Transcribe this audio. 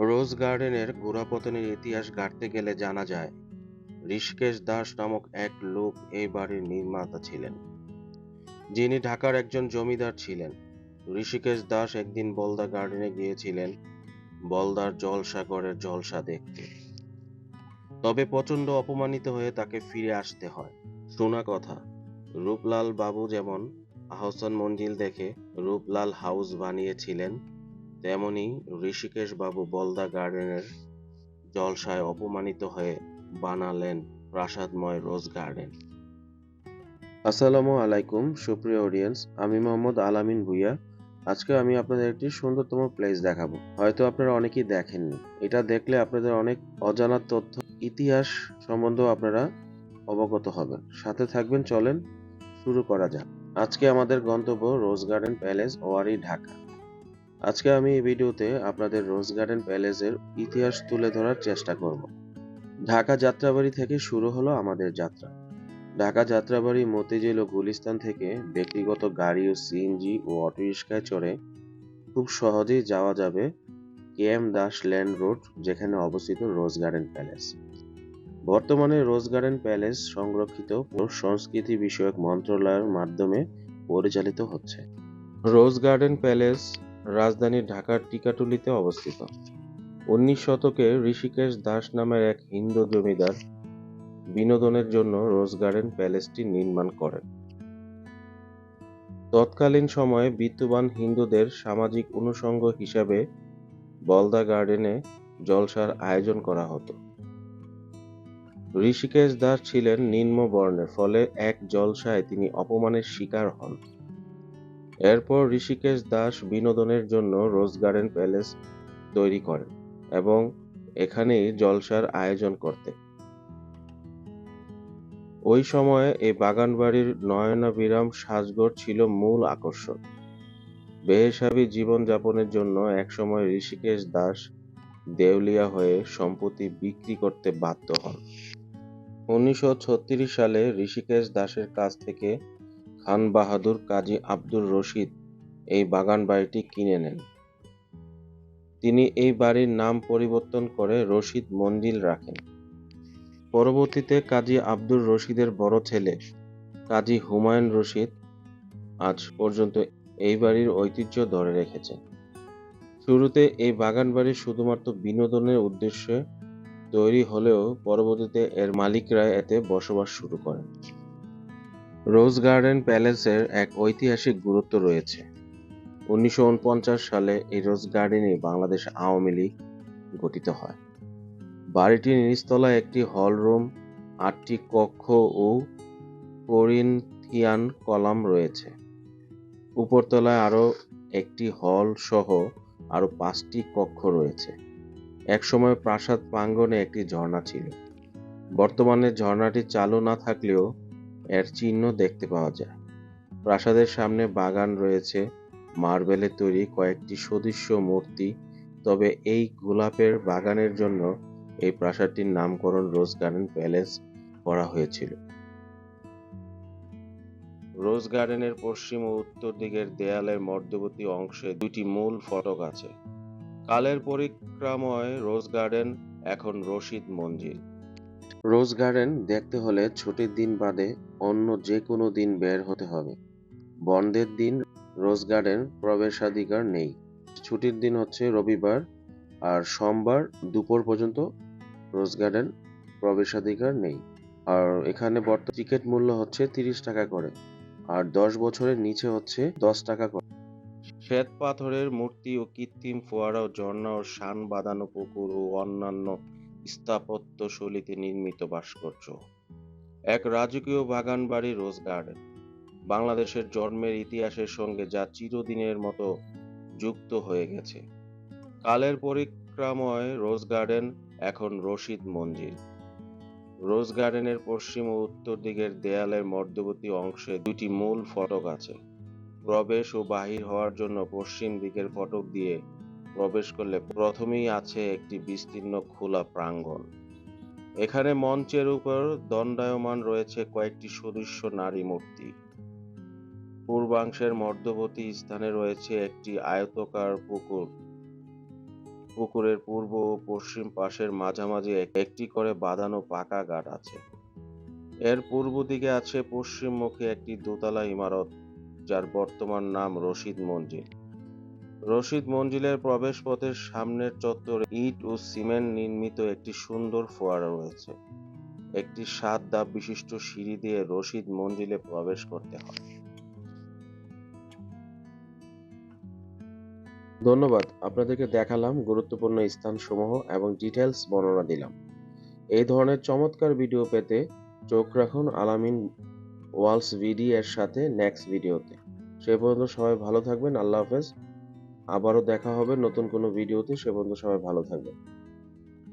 রোজ গার্ডেনের গোড়াপতনের ইতিহাস ঘাঁটতে গেলে জানা যায়, ঋষিকেশ দাস নামক এক লোক এই বাড়ির নির্মাতা ছিলেন। যিনি ঢাকার একজন জমিদার ছিলেন। ঋষিকেশ দাস একদিন বলদা গার্ডেনে গিয়েছিলেন, বলদার জলসাগরের জলসা দেখতে। তবে প্রচণ্ড অপমানিত হয়ে তাকে ফিরে আসতে হয়। শোনা কথা, রূপলাল বাবু যেমন আহসান মঞ্জিল দেখে রূপলাল হাউস বানিয়েছিলেন তেমনি ঋষিকেশ বাবু বলদা গার্ডেনের জলসায় অপমানিত হয়ে বানালেন প্রাসাদময় রোজ গার্ডেন। আসসালামু আলাইকুম, সুপ্রিয় অডিয়েন্স আমি মোহাম্মদ আলামিন ভুইয়া। আজকে আমি আপনাদের একটি সুন্দরতম প্লেস দেখাবো। হয়তো আপনারা অনেকেই দেখেননি। এটা দেখলে আপনাদের অনেক অজানা তথ্য, ইতিহাস সম্বন্ধেও আপনারা অবগত হবেন। সাথে থাকবেন, চলেন শুরু করা যাক। আজকে আমাদের গন্তব্য Rose Garden Palace, Wari, Dhaka. আজকে আমি এই ভিডিওতে আপনাদের রোজ গার্ডেন প্যালেসের ইতিহাস তুলে ধরার চেষ্টা করব। ঢাকা যাত্রাবাড়ি থেকে শুরু হলো আমাদের যাত্রা। ঢাকা যাত্রাবাড়ি মতিঝিল ও গুলিস্তান থেকে ব্যক্তিগত গাড়ি ও সিএনজি ও অটোরিকশায় চড়ে খুব সহজেই যাওয়া যাবে K M Das Lane Road, যেখানে অবস্থিত রোজ গার্ডেন প্যালেস। বর্তমানে রোজ গার্ডেন প্যালেস সংরক্ষিত সংস্কৃতি বিষয়ক মন্ত্রণালয়ের মাধ্যমে পরিচালিত হচ্ছে। রোজ গার্ডেন প্যালেস রাজধানী ঢাকার টিকাটুলিতে অবস্থিত। উনিশ শতকে ঋষিকেশ দাস নামের এক হিন্দু জমিদার বিনোদনের জন্য রোজ গার্ডেন প্যালেসটি নির্মাণ করেন। তৎকালীন সময়ে বিত্তবান হিন্দুদের সামাজিক অনুষঙ্গ হিসাবে বলদা গার্ডেনে জলসার আয়োজন করা হতো। ঋষিকেশ দাস ছিলেন নিম্ন বর্ণের, ফলে এক জলসায় তিনি অপমানের শিকার হন। এরপর ঋষিকেশ দাস বিনোদনের জন্য রোজ গার্ডেন প্যালেস তৈরি করেন এবং এখানেই জলসার আয়োজন করতেন। ওই সময়ে এই বাগানবাড়ির নয়নাবিরাম সাজগড় ছিল মূল আকর্ষণ। বেহেসাবি জীবনযাপনের জন্য একসময় ঋষিকেশ দাস দেউলিয়া হয়ে সম্পত্তি বিক্রি করতে বাধ্য হন। উনিশশো ছত্রিশ সালে ঋষিকেশ দাসের কাছ থেকে খান বাহাদুর কাজী আব্দুর রশিদ এই বাগান বাড়িটি কিনে নেন। তিনি এই বাড়ির নাম পরিবর্তন করে রশিদ মঞ্জিল রাখেন। পরবর্তীতে কাজী আব্দুর রশিদের বড় ছেলে কাজী হুমায়ুন রশিদ আজ পর্যন্ত এই বাড়ির ঐতিহ্য ধরে রেখেছেন। শুরুতে এই বাগান বাড়ি শুধুমাত্র বিনোদনের উদ্দেশ্যে তৈরি হলেও পরবর্তীতে এর মালিকরা এতে বসবাস শুরু করেন। রোজ গার্ডেন প্যালেসের এক ঐতিহাসিক গুরুত্ব রয়েছে। উনিশশো উনপঞ্চাশ সালে এই রোজ গার্ডেনে বাংলাদেশ আওয়ামী লীগ গঠিত হয়। বাড়িটির নিচতলায় একটি হল রুম, আটটি কক্ষ ও করিন্থিয়ান কলাম রয়েছে। উপরতলায় আরও একটি হল সহ আরও পাঁচটি কক্ষ রয়েছে। একসময় প্রাসাদ প্রাঙ্গণে একটি ঝর্ণা ছিল। বর্তমানে ঝর্ণাটি চালু না থাকলেও এর চিহ্ন দেখতে পাওয়া যায়। প্রাসাদের সামনে বাগান রয়েছে মার্বেলের তৈরি কয়েকটি সদৃশ্য মূর্তি, তবে এই গোলাপের বাগানের জন্য এই প্রাসাদটির নামকরণ রোজ গার্ডেন প্যালেস করা হয়েছিল। রোজ গার্ডেনের পশ্চিম ও উত্তর দিকের দেয়ালের মধ্যবর্তী অংশে দুটি মূল ফটক আছে। কালের পরিক্রমায় রোজ গার্ডেন, এখন রশিদ মঞ্জিল। রোজ গার্ডেন দেখতে হলে ছুটির দিন বাদে অন্য যে কোনো দিন বের হতে হবে। বন্ধের দিন রোজ গার্ডেন প্রবেশাধিকার নেই। ছুটির দিন হচ্ছে রবিবার আর সোমবার দুপুর পর্যন্ত রোজ গার্ডেন প্রবেশাধিকার নেই। আর এখানে বর্তমান টিকিট মূল্য হচ্ছে তিরিশ টাকা করে আর দশ বছরের নিচে হচ্ছে দশ টাকা করে। শ্বেত পাথরের মূর্তি ও কৃত্রিম ফোয়ারা ও ঝর্ণা ও শান বাঁধানো পুকুর ও অন্যান্য স্থাপত্য শৈলীতে নির্মিত ভাস্কর্য। এক রাজকীয় বাগান বাড়ি রোজ গার্ডেন বাংলাদেশের জন্মের ইতিহাসের সঙ্গে যা চিরদিনের মতো যুক্ত হয়ে গেছে। কালের পরিক্রমায় রোজ গার্ডেন এখন রশিদ মঞ্জিল। রোজ গার্ডেনের পশ্চিম ও উত্তর দিকের দেয়ালের মধ্যবর্তী অংশে দুটি মূল ফটক আছে। প্রবেশ ও বাহির হওয়ার জন্য পশ্চিম দিকের ফটক দিয়ে প্রবেশ করলে প্রথমেই আছে একটি বিস্তীর্ণ খোলা প্রাঙ্গণ। এখানে মঞ্চের উপর দণ্ডায়মান রয়েছে কয়েকটি সদৃশ্য নারী মূর্তি। পূর্বাংশের মধ্যবর্তী স্থানে রয়েছে একটি আয়তকার পুকুর। পুকুরের পূর্ব ও পশ্চিম পাশের মাঝামাঝি একটি করে বাঁধানো পাকা ঘাট আছে। এর পূর্ব দিকে আছে পশ্চিমমুখী একটি দোতলা ইমারত, যার বর্তমান নাম রশিদ মঞ্জিল। রশিদ মঞ্জিলের প্রবেশপথের সামনের চত্বরে ইট ও সিমেন্ট নির্মিত একটি সুন্দর ফোয়ারা রয়েছে। একটি সাত ধাপ বিশিষ্ট সিঁড়ি দিয়ে রশিদ মঞ্জিলে প্রবেশ করতে হয়। ধন্যবাদ, আপনাদেরকে দেখালাম গুরুত্বপূর্ণ স্থানসমূহ এবং ডিটেলস বর্ণনা দিলাম। এই ধরনের চমৎকার ভিডিও পেতে চোখ রাখুন আলামিন ওয়ালস ভিডি এর সাথে নেক্সট ভিডিওতে। সে পর্যন্ত সবাই ভালো থাকবেন, আল্লাহ হাফেজ। আবারও দেখা হবে নতুন কোনো ভিডিওতে। সে পর্যন্ত সবাই ভালো থাকবেন।